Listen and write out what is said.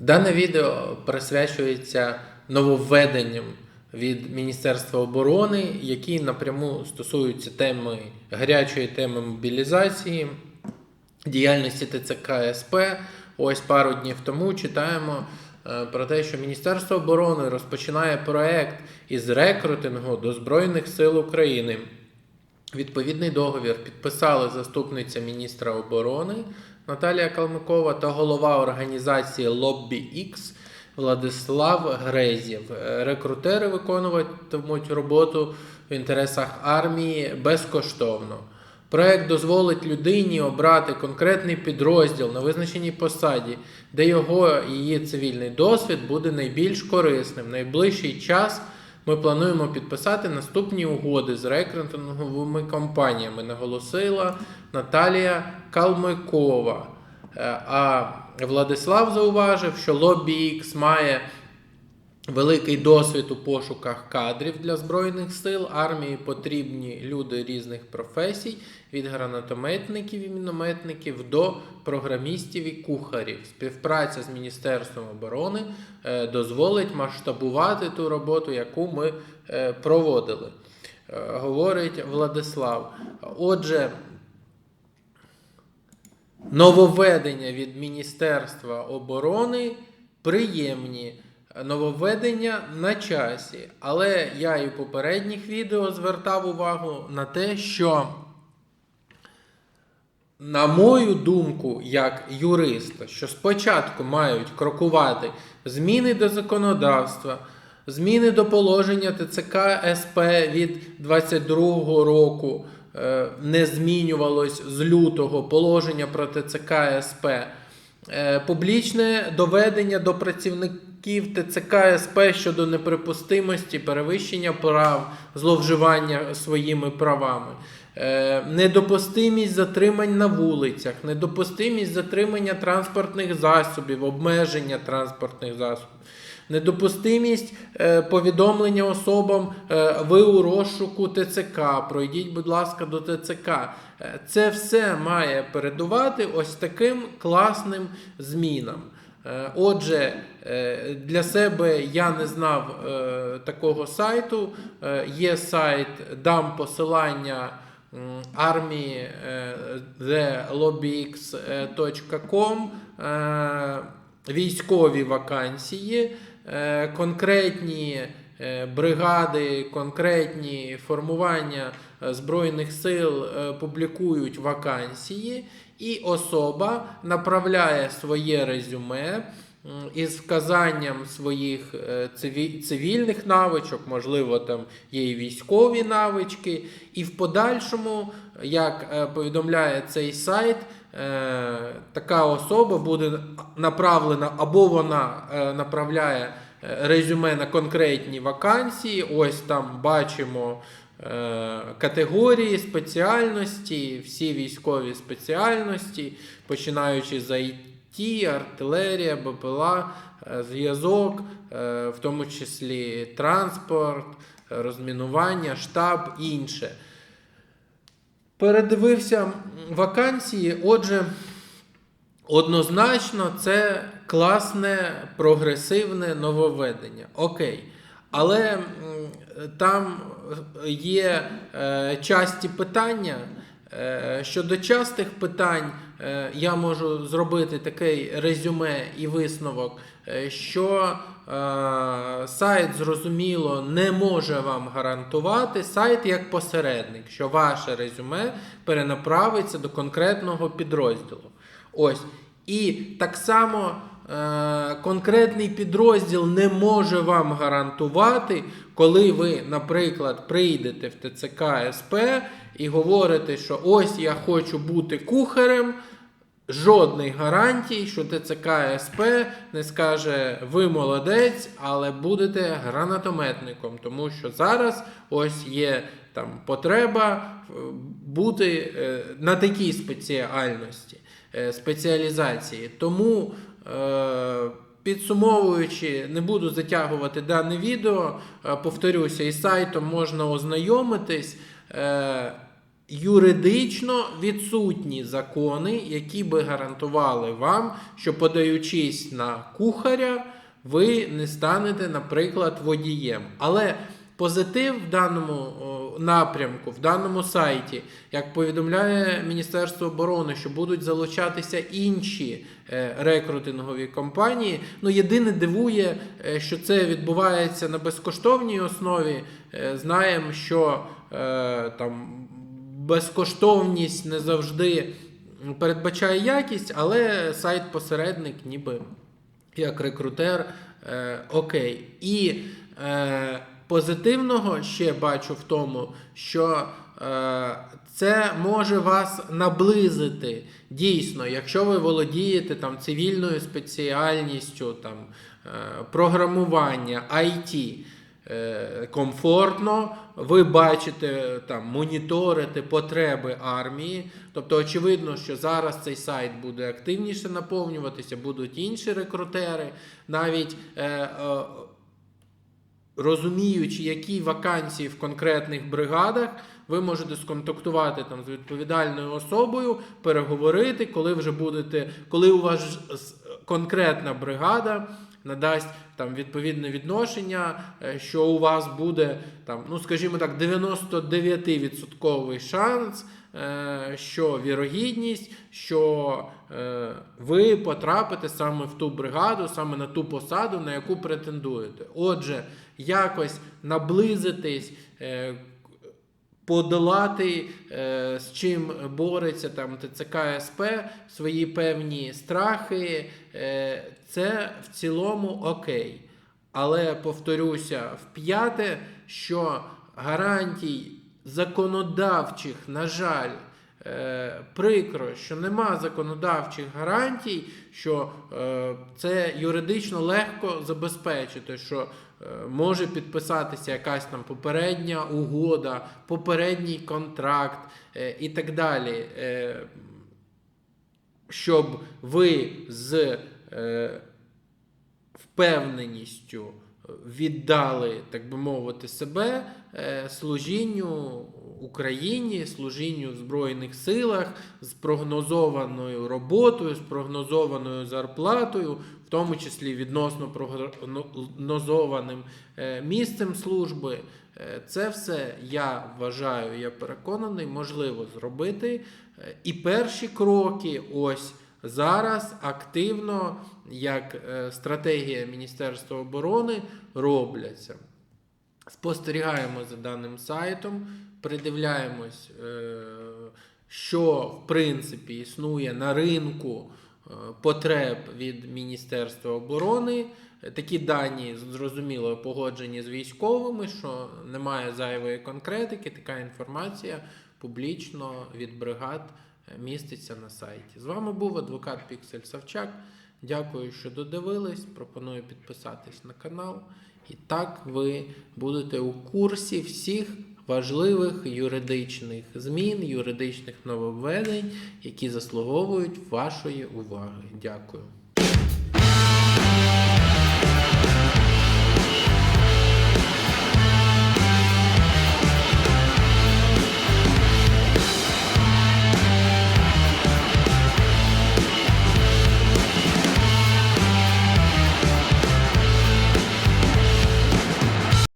Дане відео присвячується нововведенням від Міністерства оборони, які напряму стосуються теми гарячої теми мобілізації, діяльності ТЦК СП. Ось пару днів тому читаємо е, про те, що Міністерство оборони розпочинає проект із рекрутингу до Збройних сил України. Відповідний договір підписали заступниця міністра оборони Наталія Калмикова та голова організації Lobby X Владислав Грезєв. Е, Рекрутери виконуватимуть роботу в інтересах армії безкоштовно. Проект дозволить людині обрати конкретний підрозділ на визначеній посаді, де його її цивільний досвід буде найбільш корисним. В найближчий час ми плануємо підписати наступні угоди з рекрутинговими компаніями, наголосила Наталія Калмикова. Е, А Владислав зауважив, що LobbyX має великий досвід у пошуках кадрів для Збройних сил. Армії потрібні люди різних професій, від гранатометників і мінометників до програмістів і кухарів. Співпраця з Міністерством оборони е, дозволить масштабувати ту роботу, яку ми е, проводили. Е, Говорить Владислав. Отже, нововведення від Міністерства оборони приємні. Нововведення на часі. Але я і в попередніх відео звертав увагу на те, що, на мою думку, як юриста, що спочатку мають крокувати зміни до законодавства, зміни до положення ТЦК СП від 22 року е, не змінювалось з лютого положення про ТЦК СП. Е, Публічне доведення до працівників ТЦК СП щодо неприпустимості перевищення прав, зловживання своїми правами, Е, недопустимість затримань на вулицях, недопустимість затримання транспортних засобів, обмеження транспортних засобів. Недопустимість е, повідомлення особам е, ви у розшуку ТЦК. Пройдіть, будь ласка, до ТЦК. Е, Це все має передувати ось таким класним змінам. Е, Отже, е, для себе я не знав е, такого сайту. Є сайт, дам посилання армії thelobbyx.com, військові вакансії, конкретні бригади, конкретні формування Збройних сил публікують вакансії, і особа направляє своє резюме із вказанням своїх е, цивільних навичок, можливо, там є і військові навички, і в подальшому, як е, повідомляє цей сайт, е, така особа буде направлена або вона направляє резюме на конкретні вакансії. Ось там бачимо категорії, спеціальності, всі військові спеціальності, починаючи з IT, артилерія, БПЛА, е, зв'язок, е, в тому числі транспорт, е, розмінування, штаб інше. Передивився вакансії, отже, однозначно це класне прогресивне нововведення. Окей. Але там є е, часті питання. Е, Щодо частих питань, е, я можу зробити такий резюме і висновок, що сайт зрозуміло не може вам гарантувати сайт як посередник, що ваше резюме перенаправиться до конкретного підрозділу. Ось. І так само конкретний підрозділ не може вам гарантувати, коли ви, наприклад, прийдете в ТЦК СП і говорите, що ось я хочу бути кухарем. Жодних гарантій, що ТЦК СП не скаже ви молодець, але будете гранатометником, тому що зараз ось є там потреба е, бути е, на такій спеціальності, е, спеціалізації. Тому, е, підсумовуючи, не буду затягувати дане відео, е, повторюся, із сайтом можна ознайомитись. Е, юридично відсутні закони, які би гарантували вам, що подаючись на кухаря, ви не станете, наприклад, водієм. Але позитив в даному напрямку, в даному сайті, як повідомляє Міністерство оборони, що будуть залучатися інші е, рекрутингові компанії. Ну, єдине дивує, е, що це відбувається на безкоштовній основі. Е, Знаємо, що там безкоштовність не завжди передбачає якість, але сайт-посередник, ніби як рекрутер, окей. І позитивного ще бачу в тому, що е, це може вас наблизити дійсно, якщо ви володієте там цивільною спеціальністю, там е, програмування, IT. е, Комфортно, ви бачите там, моніторите потреби армії. Тобто, очевидно, що зараз цей сайт буде активніше наповнюватися, будуть інші рекрутери, навіть е, е, розуміючи, які вакансії в конкретних бригадах, ви можете сконтактувати там з відповідальною особою, переговорити, коли вже будете, коли у вас конкретна бригада надасть там відповідне відношення, е, що у вас буде там, ну скажімо так, 99% шанс. е, Що вірогідність, що е, ви потрапите саме в ту бригаду, саме на ту посаду, на яку претендуєте. Отже, якось наблизитись, е, подолати, е, з чим бореться там ТЦК СП, свої певні страхи, е, це в цілому окей. Але повторюся в п'яте, що гарантій законодавчих, на жаль, прикро, що нема законодавчих гарантій, що це юридично легко забезпечити, що може підписатися якась там попередня угода, попередній контракт е, і так далі. Е, щоб ви з е, впевненістю віддали, так би мовити, себе е, служінню Україні, служінню в Збройних силах з прогнозованою роботою, з прогнозованою зарплатою, в тому числі відносно прогнозованим е, місцем служби. Е, Це все я вважаю, я переконаний, можливо зробити. Е, І перші кроки ось зараз активно, як стратегія Міністерства оборони, робляться. Спостерігаємо за даним сайтом, придивляємось, е, що в принципі існує на ринку е, потреб від Міністерства оборони. Такі дані зрозуміло погоджені з військовими, що немає зайвої конкретики, така інформація публічно від бригад е, міститься на сайті. З вами був адвокат Піксель Савчак. Дякую, що додивились. Пропоную підписатись на канал. І так ви будете у курсі всіх важливих юридичних змін, юридичних нововведень, які заслуговують вашої уваги. Дякую.